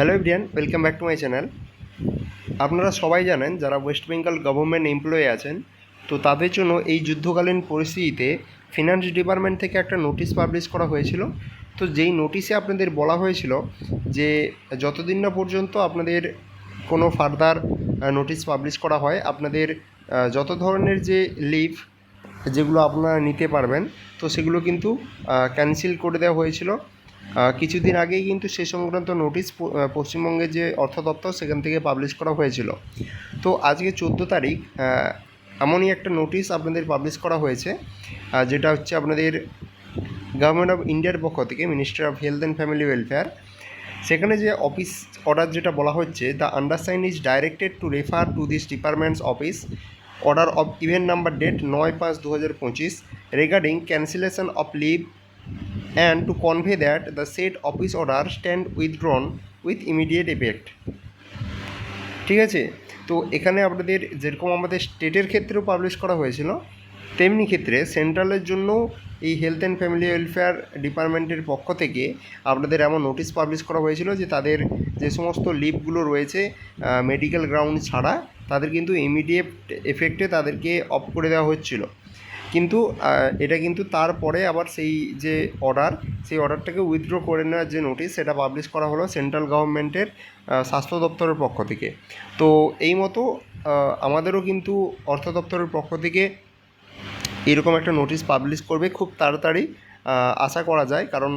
Hello everyone welcome back to my channel আপনারা সবাই জানেন যারা ওয়েস্ট বেঙ্গল গভর্নমেন্ট এমপ্লয়ি আছেন, তো তাদের জন্য এই যুদ্ধকালীন পরিস্থিতিতে ফিনান্স ডিপার্টমেন্ট থেকে একটা নোটিশ পাবলিশ করা হয়েছিল। তো যেই নোটিশে আপনাদের বলা হয়েছিল যে যতদিন না পর্যন্ত আপনাদের কোনো ফার্দার নোটিশ পাবলিশ করা হয়, আপনাদের যত ধরনের যে লিভ যেগুলো আপনারা নিতে পারবেন, তো সেগুলো কিন্তু ক্যান্সেল করে দেওয়া হয়েছিল। কিছুদিন আগেই কিন্তু সে সংক্রান্ত নোটিশ পশ্চিমবঙ্গের যে অর্থ দপ্তর সেখান থেকে পাবলিশ করা হয়েছিল। তো আজকে চোদ্দ তারিখ এমনই একটা নোটিশ আপনাদের পাবলিশ করা হয়েছে যেটা হচ্ছে আপনাদের গভর্নমেন্ট অফ ইন্ডিয়ার পক্ষ থেকে minister of health and family welfare সেখানে যে অফিস অর্ডার যেটা বলা হচ্ছে the undersign is directed to refer to this departments office order of event number date নয় পাঁচ দু হাজার পঁচিশ regarding cancellation of leave and to convey that the said office order stand withdrawn with immediate effect. ঠিক আছে? তো এখানে আপনাদের যেরকম আমাদের স্টেটের ক্ষেত্রেও পাবলিশ করা হয়েছিল, তেমনি ক্ষেত্রে সেন্ট্রালের জন্য এই হেলথ অ্যান্ড ফ্যামিলি ওয়েলফেয়ার ডিপার্টমেন্টের পক্ষ থেকে আপনাদের এমন নোটিশ পাবলিশ করা হয়েছিল যে তাদের যে সমস্ত লিভগুলো রয়েছে মেডিকেল গ্রাউন্ড ছাড়া তাদের কিন্তু ইমিডিয়েট এফেক্টে তাদেরকে অফ করে দেওয়া হচ্ছিল। কিন্তু এটা কিন্তু তারপরে আবার সেই যে অর্ডার সেই অর্ডারটাকে উইথড্র করে নেওয়ার যে নোটিশ সেটা পাবলিশ করা হলো সেন্ট্রাল গভর্নমেন্টের স্বাস্থ্য দপ্তরের পক্ষ থেকে। তো এই মতো আমাদেরও কিন্তু অর্থ দপ্তরের পক্ষ থেকে এরকম একটা নোটিশ পাবলিশ করবে খুব তাড়াতাড়ি আশা করা যায়। কারণ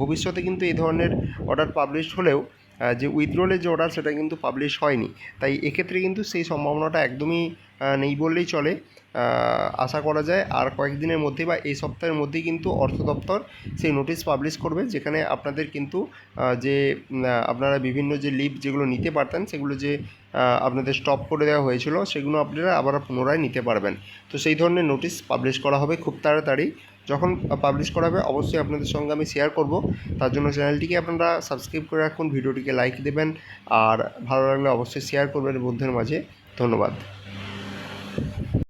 ভবিষ্যতে কিন্তু এই ধরনের অর্ডার পাবলিশ হলেও যে উইথড্রলের যে অর্ডার সেটা কিন্তু পাবলিশ হয়নি। তাই এক্ষেত্রে কিন্তু সেই সম্ভাবনাটা একদমই নেই বললেই চলে। আশা করা যায় আর কয়েকদিনের মধ্যে বা এই সপ্তাহের মধ্যেই কিন্তু অর্থ দপ্তর সেই নোটিশ পাবলিশ করবে, যেখানে আপনাদের কিন্তু যে আপনারা বিভিন্ন যে লিভ যেগুলো নিতে পারতেন, সেগুলো যে আপনাদের স্টপ করে দেওয়া হয়েছিল, সেগুলো আপনারা আবার পুনরায় নিতে পারবেন। তো সেই ধরনের নোটিশ পাবলিশ করা হবে খুব তাড়াতাড়ি। যখন পাবলিশ করা হবে, অবশ্যই আপনাদের সঙ্গে আমি শেয়ার করব। তার জন্য চ্যানেলটিকে আপনারা সাবস্ক্রাইব করে রাখুন, ভিডিওটিকে লাইক দেবেন, আর ভালো লাগলে অবশ্যই শেয়ার করবেন বন্ধুদের মাঝে। ধন্যবাদ।